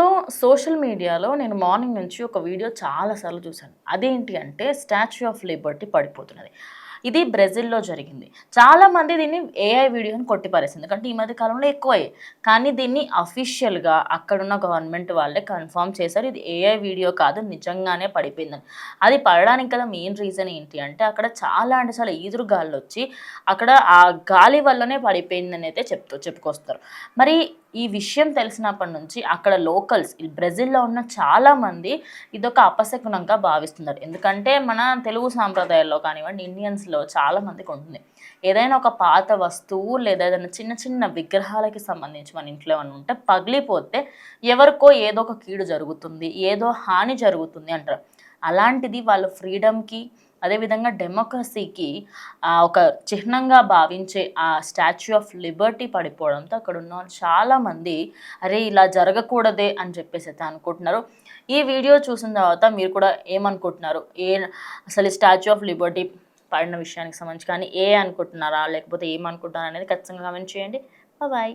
So social మీడియాలో నేను morning నుంచి ఒక వీడియో చాలాసార్లు చూశాను. అదేంటి అంటే స్టాచ్యూ ఆఫ్ లిబర్టీ పడిపోతున్నది. ఇది బ్రెజిల్లో జరిగింది. చాలామంది దీన్ని ఏఐ వీడియోని కొట్టిపారేసింది. ఎందుకంటే ఈ మధ్య కాలంలో ఎక్కువయ్యాయి కానీ దీన్ని అఫీషియల్గా అక్కడున్న గవర్నమెంట్ వాళ్ళే కన్ఫర్మ్ చేశారు. ఇది ఏఐ వీడియో కాదు నిజంగానే పడిపోయిందని. అది పడడానికి గల మెయిన్ రీజన్ ఏంటి అంటే అక్కడ చాలా అంటే చాలా ఈదురు గాలి వచ్చి అక్కడ ఆ గాలి వల్లనే పడిపోయిందని అయితే చెప్తూ చెప్పుకొస్తారు. మరి ఈ విషయం తెలిసినప్పటి నుంచి అక్కడ లోకల్స్ బ్రెజిల్లో ఉన్న చాలామంది ఇదొక అపశకునంగా భావిస్తున్నారు. ఎందుకంటే మన తెలుగు సాంప్రదాయాల్లో కానివ్వండి ఇండియన్స్లో చాలా మందికి ఉంటుంది. ఏదైనా ఒక పాత వస్తువు లేదా ఏదైనా చిన్న చిన్న విగ్రహాలకి సంబంధించి మన ఇంట్లో ఏమైనా ఉంటే పగిలిపోతే ఎవరికో ఏదో ఒక కీడు జరుగుతుంది ఏదో హాని జరుగుతుంది అంటారు. అలాంటిది వాళ్ళ ఫ్రీడమ్కి అదేవిధంగా డెమోక్రసీకి ఒక చిహ్నంగా భావించే ఆ స్టాచ్యూ ఆఫ్ లిబర్టీ పడిపోవడంతో అక్కడ ఉన్న వాళ్ళు చాలామంది అరే ఇలా జరగకూడదే అని చెప్పేసి అయితే అనుకుంటున్నారు. ఈ వీడియో చూసిన తర్వాత మీరు కూడా ఏమనుకుంటున్నారు? ఏ అసలు ఈ స్టాచ్యూ ఆఫ్ లిబర్టీ పడిన విషయానికి సంబంధించి కానీ ఏ అనుకుంటున్నారా లేకపోతే ఏమనుకుంటున్నారా అనేది ఖచ్చితంగా కామెంట్ చేయండి. బాయ్